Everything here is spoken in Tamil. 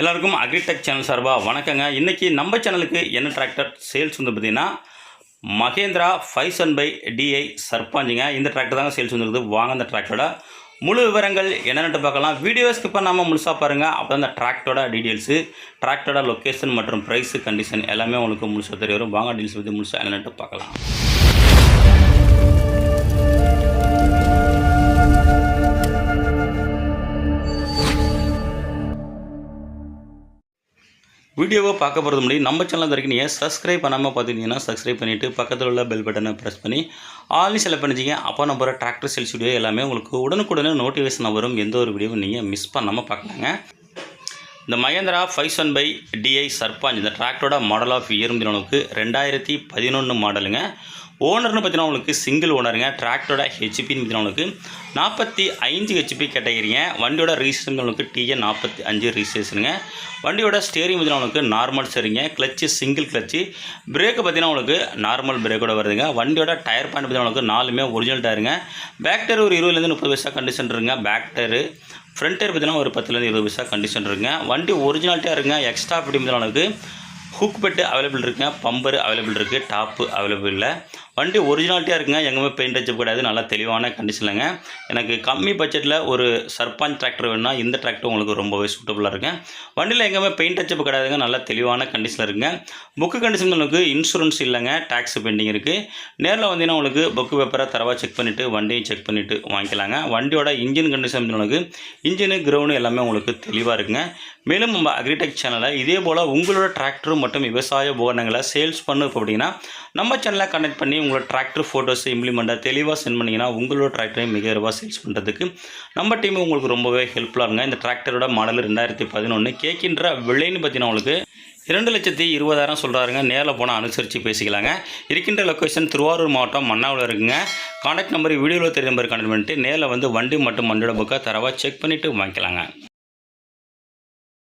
எல்லாருக்கும் அக்ரிடெக் சேனல் சார்பாக வணக்கங்க. இன்றைக்கி நம்ம சேனலுக்கு என்ன டிராக்டர் சேல்ஸ் வந்து பார்த்தீங்கன்னா Mahindra five Sun five DI சர்பாஞ்சுங்க. இந்த டிராக்டர் தாங்க சேல்ஸ் வந்துருக்குது வாங்க அந்த டிராக்டரோட முழு விவரங்கள் என்னென்னு பார்க்கலாம். வீடியோ ஸ்கிப் பண்ணாமல் முழுசாக பாருங்கள் அப்போ அந்த டிராக்டரோட டீட்டெயில்ஸு டிராக்டரோட லொக்கேஷன் மற்றும் ப்ரைஸு கண்டிஷன் எல்லாமே உங்களுக்கு முழுசாக தெரிய வரும். வாங்க டீல்ஸ் பற்றி முழுசாக என்னென்னு பார்க்கலாம். வீடியோவை பார்க்க போகிறது முன்னாடி நம்ம சேனல் வரைக்கும் நீங்கள் சப்ஸ்கிரைப் பண்ணாமல் பார்த்துக்கிட்டிங்கன்னா சப்ஸ்கிரைப் பண்ணிவிட்டு பக்கத்தில் உள்ள பெல் பட்டனை ப்ரெஸ் பண்ணி ஆல்னி செலக்ட் பண்ணிச்சிங்க அப்போ நம்ம டிராக்டர் சேல்ஸ் வீடியோ எல்லாமே உங்களுக்கு உடனுக்குடனே நோட்டிஃபிகேஷன் வரும். எந்த ஒரு வீடியோவும் நீங்கள் மிஸ் பண்ணாமல் பார்க்கலாங்க. இந்த Mahindra five seven five DI Sarpanch இந்த டிராக்டரோட மாடல் ஆஃப் இயர் உங்களுக்கு ரெண்டாயிரத்தி பதினொன்று மாடலுங்க. ஓனர்னு பார்த்தீங்கன்னா உங்களுக்கு சிங்கிள் ஓனருங்க டிராக்டரோட ஹெச்பின்னு பார்த்தீங்கன்னா உங்களுக்கு நாற்பத்தி ஐந்து ஹெச்பி கேட்டகிரிங்க. வண்டியோட ரிஜிஸ்ட்ரேஷன் உங்களுக்கு டிஎன் நாற்பத்தி அஞ்சு ரிஜிஸ்ட்ரேஷனுங்க வண்டியோட ஸ்டேரிங் பார்த்தீங்கன்னா உங்களுக்கு நார்மல் சரிங்க கிளச்சு சிங்கிள் கிளச்சு பிரேக்கு பார்த்தீங்கன்னா உங்களுக்கு நார்மல் பிரேக்கோட வருதுங்க. வண்டியோட டயர் பாயிண்ட் பார்த்தீங்கன்னா உங்களுக்கு நாலுமே ஒரிஜினல் டயருங்க பேக் டயர் ஒரு இருபதுலேருந்து முப்பது பைசா கண்டிஷன் இருக்குங்க. பேக் டயரு ஃப்ரண்ட் டயர் பார்த்தீங்கன்னா ஒரு பத்துலேருந்து இருபது பைசா கண்டிஷன் இருக்குங்க. வண்டி ஒரிஜினாலிட்டியாக இருக்குங்க. எக்ஸ்ட்ரா ஃபிட்டிங் அளவுக்கு ஹுக் பெட்டு அவைலபிள் இருக்குங்க பம்பர் அவைலபிள் இருக்குது டாப்பு அவைலபிள் இல்லை. வண்டி ஒரிஜினாலிட்டியாக இருக்குங்க எங்கேயுமே பெயிண்ட் அடிச்சு கிடையாது நல்லா தெளிவான கண்டிஷனில்ங்க எனக்கு கம்மி பட்ஜெட்டில் ஒரு சர்பஞ்ச் டிராக்டர் வேணும்னா இந்த டிராக்டர் உங்களுக்கு ரொம்பவே சூட்டபுளாக இருக்குங்க. வண்டியில் எங்கேயுமே பெயிண்ட் அடிச்சு கிடையாதுங்க நல்லா தெளிவான கண்டிஷனில் இருக்குங்க. புக்கு கண்டிஷன் உங்களுக்கு இன்சூரன்ஸ் இல்லைங்க டேக்ஸ் பெண்டிங் இருக்குது நேரில் வந்தீங்கன்னா உங்களுக்கு புக்கு பேப்பரை தரவாக செக் பண்ணிவிட்டு வண்டியும் செக் பண்ணிவிட்டு வாங்கிக்கலாங்க. வண்டியோட இன்ஜின் கண்டிஷன் உங்களுக்கு இன்ஜினு கிரவுண்டு எல்லாமே உங்களுக்கு தெளிவாக இருக்குங்க. மேலும் நம்ம அக்ரிடெக் சேனலில் இதே போல் உங்களோட டிராக்டர் மற்றும் விவசாய உபகரணங்களை சேல்ஸ் பண்ணு அப்படின்னா நம்ம சேனலை கனெக்ட் பண்ணி உங்களோட டிராக்டர் ஃபோட்டோஸ் இம்ப்ளிமெண்ட்டாக தெளிவாக சென்ட் பண்ணிங்கன்னா உங்களோட டிராக்டரை மிக சேல்ஸ் பண்ணுறதுக்கு நம்ம டீம் உங்களுக்கு ரொம்பவே ஹெல்ப்ஃபுல்லாக இருங்க இந்த டிராக்டரோட மாடல் ரெண்டாயிரத்தி பதினொன்று கேட்கின்ற விலைன்னு பார்த்தீங்கன்னா உங்களுக்கு இரண்டு லட்சத்தி இருபதாயிரம் சொல்கிறாருங்க நேரில் போனால் அனுசரித்து பேசிக்கலாங்க. இருக்கின்ற லொக்கேஷன் திருவாரூர் மாவட்டம் மன்னாவில் இருக்குங்க. காண்டாக்ட் நம்பர் வீடியோவில் தெரிய நம்பர் கனெக்ட் பண்ணிட்டு நேரில் வந்து வண்டி மற்றும் வண்டியோட புக்கை தரவாக செக் பண்ணிவிட்டு வாங்கிக்கலாங்க.